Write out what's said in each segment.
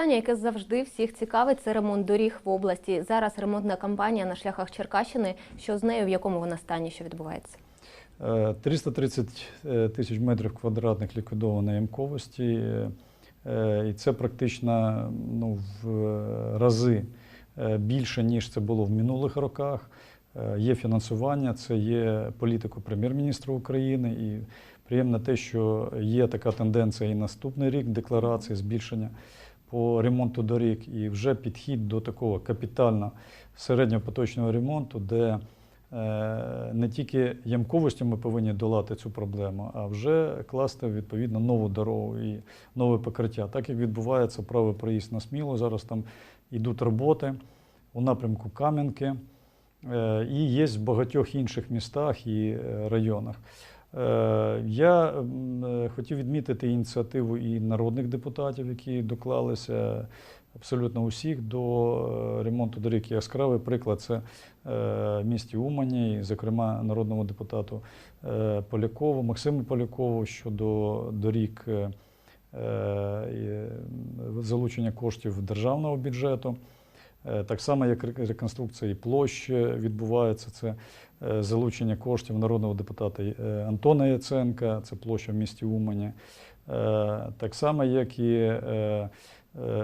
питання, яке завжди всіх цікавить, це ремонт доріг в області. Зараз ремонтна кампанія на шляхах Черкащини. Що з нею, в якому вона стані, що відбувається? Е, 330 е, тисяч метрів квадратних ліквідованої ямковості, е, і це практично ну, в е, рази е, більше, ніж це було в минулих роках. Е, Є фінансування, це є політика прем'єр-міністра України. І приємно те, що є така тенденція і наступний рік декларації збільшення по ремонту доріг, і вже підхід до такого капітального середньопоточного ремонту, де Е, не тільки ямковістю ми повинні долати цю проблему, а вже класти відповідно нову дорогу і нове покриття. Так як відбувається правий проїзд на сміло, зараз там йдуть роботи у напрямку Кам'янки е, і є в багатьох інших містах і е, районах. Е, Я е, хотів відмітити ініціативу і народних депутатів, які доклалися абсолютно усіх до е, ремонту доріг. Яскравий приклад це місті Умані, і, зокрема, народному депутату Полякову, Максиму Полякову щодо доріг залучення коштів державного бюджету. Е, Так само, як ре- реконструкція і площ відбувається, це е, залучення коштів народного депутата е, Антона Яценка, це площа в місті Умані. Так само, як і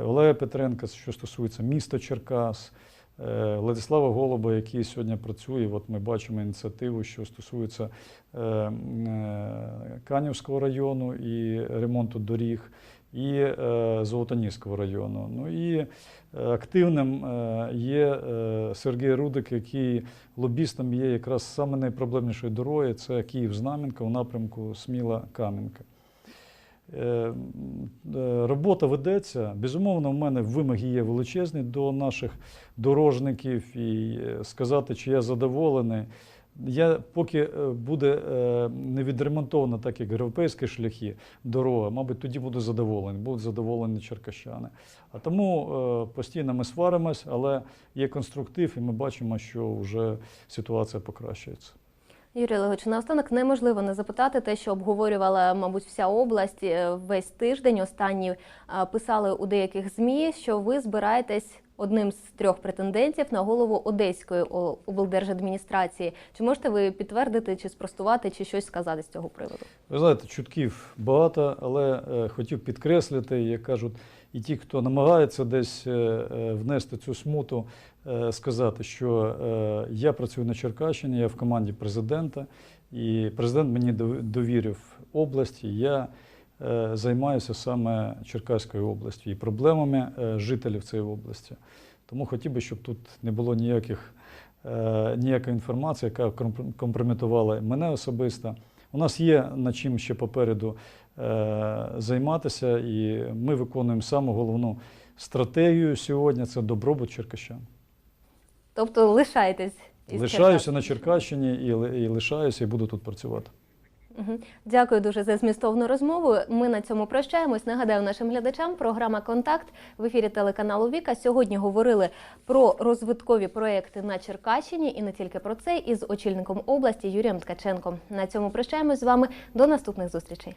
Олега Петренка, що стосується міста Черкас, Владислава Голуба, який сьогодні працює. От ми бачимо ініціативу, що стосується е, е, Канівського району і ремонту доріг, і е, Золотоніського району. Ну і е, активним е, є е, Сергій Рудик, який лобістом є якраз саме найпроблемнішої дороги це Київ-Знам'янка у напрямку Сміла-Кам'янка. Е, е, Робота ведеться. Безумовно, в мене вимоги є величезні до наших дорожників і е, сказати, чи я задоволений. Я поки буде не відремонтовано, так як європейські шляхи, дорога, мабуть, тоді буду задоволений, будуть задоволені черкащани. А тому постійно ми сваримось, але є конструктив, і ми бачимо, що вже ситуація покращується. Юрій Олегович, наостанок неможливо не запитати те, що обговорювала, мабуть, вся область е, весь тиждень. Останні писали у деяких змі, що ви збираєтесь одним з трьох претендентів на голову Одеської облдержадміністрації. Чи можете ви підтвердити, чи спростувати, чи щось сказати з цього приводу? Ви знаєте, чутків багато, але е, хотів підкреслити, як кажуть, і ті, хто намагається десь е, е, внести цю смуту, сказати, що я працюю на Черкащині, я в команді президента, і президент мені дов- довірив області. Я займаюся саме Черкаською областю і проблемами е, жителів цієї області. Тому хотів би, щоб тут не було ніяких, е, ніякої інформації, яка компрометувала мене особисто. У нас є над чим ще попереду е, займатися, і ми виконуємо саму головну стратегію сьогодні це добробут черкащан. Тобто лишайтесь Лишаюся на Черкащині і, і лишаюся, і буду тут працювати. Дякую дуже за змістовну розмову. Ми на цьому прощаємось. Нагадаю нашим глядачам, програма Контакт в ефірі телеканалу Віка. Сьогодні говорили про розвиткові проекти на Черкащині і не тільки про це, із очільником області Юрієм Ткаченком. На цьому прощаємось з вами. До наступних зустрічей.